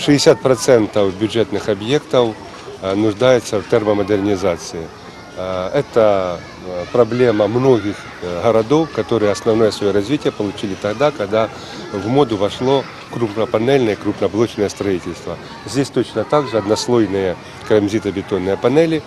60% бюджетных объектов э, нуждается в термомодернизации. Э, Это э, проблема многих э, городов, которые основное свое развитие получили тогда, когда в моду вошло крупнопанельное, крупноблочное строительство. Здесь точно так же однослойные керамзитобетонные панели,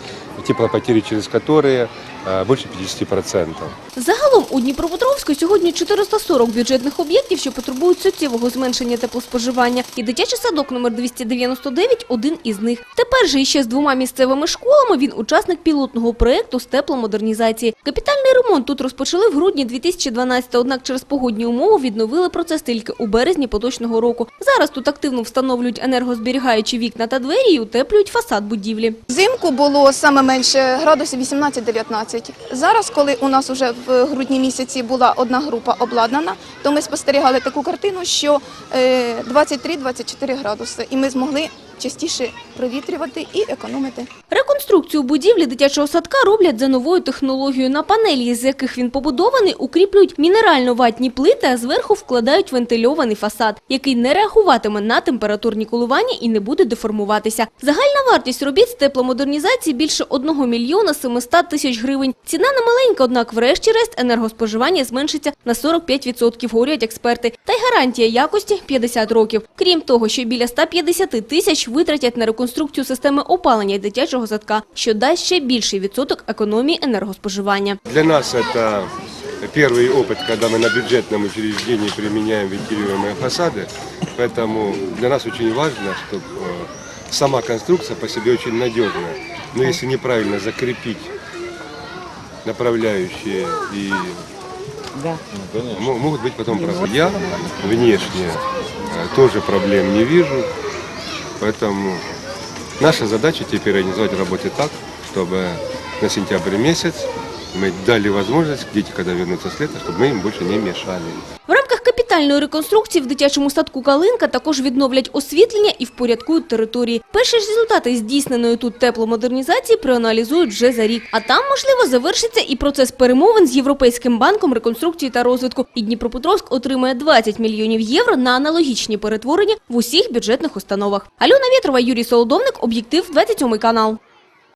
теплопотери через которые э, больше 50%. Загалом у Дніпропетровську сьогодні 440 бюджетних об'єктів, що потребують суттєвого зменшення теплоспоживання. І дитячий садок номер 299 – один із них. Тепер же іще з двома місцевими школами він учасник пілотного проєкту з тепломодернізації. Капітальний ремонт тут розпочали в грудні 2012 однак через погодні умови відновили процес тільки у березні поточного року. Зараз тут активно встановлюють енергозберігаючі вікна та двері і утеплюють фасад будівлі. Взимку було саме менше градусів 18-19. Зараз, коли у нас вже в грудні місяці була одна група обладнана, то ми спостерігали таку картину, що е, 23-24 градуси, і ми змогли частіше провітрювати і економити. Реконструкцію будівлі дитячого садка роблять за новою технологією. На панелі, з яких він побудований, укріплюють мінерально-ватні плити, а зверху вкладають вентильований фасад, який не реагуватиме на температурні коливання і не буде деформуватися. Загальна вартість робіт з тепломодернізації більше 1 мільйона 700 тисяч гривень. Ціна не маленька, однак врешті-решт енергоспоживання зменшиться на 45%, говорять експерти. Та й гарантія якості – 50 років. Крім того, що біля 150 тисяч витратять на реконструкцію системи опалення дитячого садка, що дасть ще більший відсоток економії енергоспоживання. Для нас это первый опыт, когда мы на бюджетном учреждении применяем вентилируемые фасады. Поэтому для нас очень важно, чтобы сама конструкция по себе очень надежная. Но если неправильно закрепить направляющие и мо- могут быть потом проблемы. Я внешне э, тоже проблем не вижу. Поэтому наша задача теперь организовать работы так, чтобы на сентябрь месяц мы дали возможность, дети, когда вернутся с лета, чтобы мы им больше не мешали. Капітальної реконструкції в дитячому садку «Калинка» також відновлять освітлення і впорядкують території. Перші ж результати здійсненої тут тепломодернізації проаналізують вже за рік. А там, можливо, завершиться і процес перемовин з Європейським банком реконструкції та розвитку. І Дніпропетровськ отримає 20 мільйонів євро на аналогічні перетворення в усіх бюджетних установах. Альона Вєтрова, Юрій Солодовник, Об'єктив, 27 канал.